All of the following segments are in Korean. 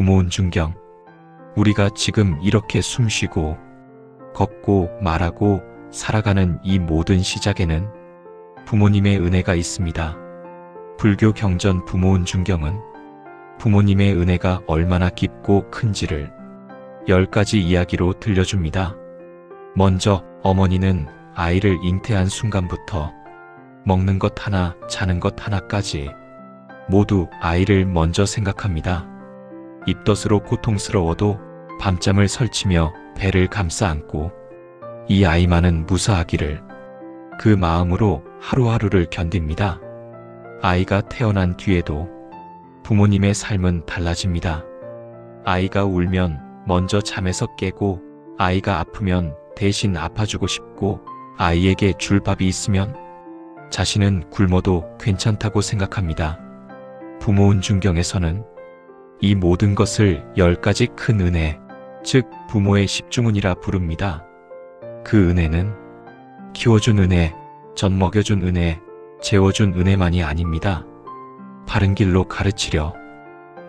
부모운 중경. 우리가 지금 이렇게 숨쉬고, 걷고, 말하고, 살아가는 이 모든 시작에는 부모님의 은혜가 있습니다. 불교 경전 부모운 중경은 부모님의 은혜가 얼마나 깊고 큰지를 열 가지 이야기로 들려줍니다. 먼저 어머니는 아이를 잉태한 순간부터 먹는 것 하나, 자는 것 하나까지 모두 아이를 먼저 생각합니다. 입덧으로 고통스러워도 밤잠을 설치며 배를 감싸 안고 이 아이만은 무사하기를 그 마음으로 하루하루를 견딥니다. 아이가 태어난 뒤에도 부모님의 삶은 달라집니다. 아이가 울면 먼저 잠에서 깨고 아이가 아프면 대신 아파주고 싶고 아이에게 줄 밥이 있으면 자신은 굶어도 괜찮다고 생각합니다. 부모 운 중경에서는 이 모든 것을 열 가지 큰 은혜, 즉 부모의 십중은이라 부릅니다. 그 은혜는 키워준 은혜, 젖 먹여준 은혜, 재워준 은혜만이 아닙니다. 바른 길로 가르치려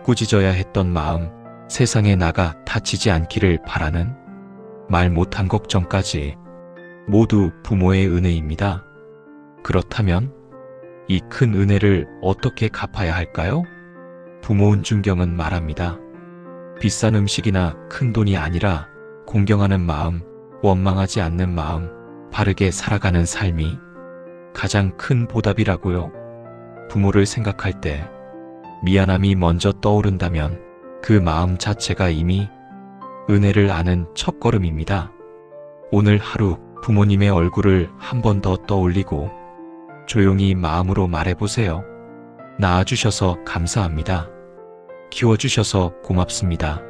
꾸짖어야 했던 마음, 세상에 나가 다치지 않기를 바라는 말 못한 걱정까지 모두 부모의 은혜입니다. 그렇다면 이 큰 은혜를 어떻게 갚아야 할까요? 부모운 중경은 말합니다. 비싼 음식이나 큰 돈이 아니라 공경하는 마음, 원망하지 않는 마음, 바르게 살아가는 삶이 가장 큰 보답이라고요. 부모를 생각할 때 미안함이 먼저 떠오른다면 그 마음 자체가 이미 은혜를 아는 첫걸음입니다. 오늘 하루 부모님의 얼굴을 한 번 더 떠올리고 조용히 마음으로 말해보세요. 낳아주셔서 감사합니다. 키워주셔서 고맙습니다.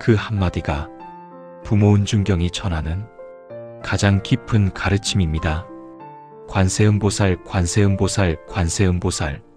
그 한마디가 부모운 중경이 전하는 가장 깊은 가르침입니다. 관세음보살, 관세음보살, 관세음보살.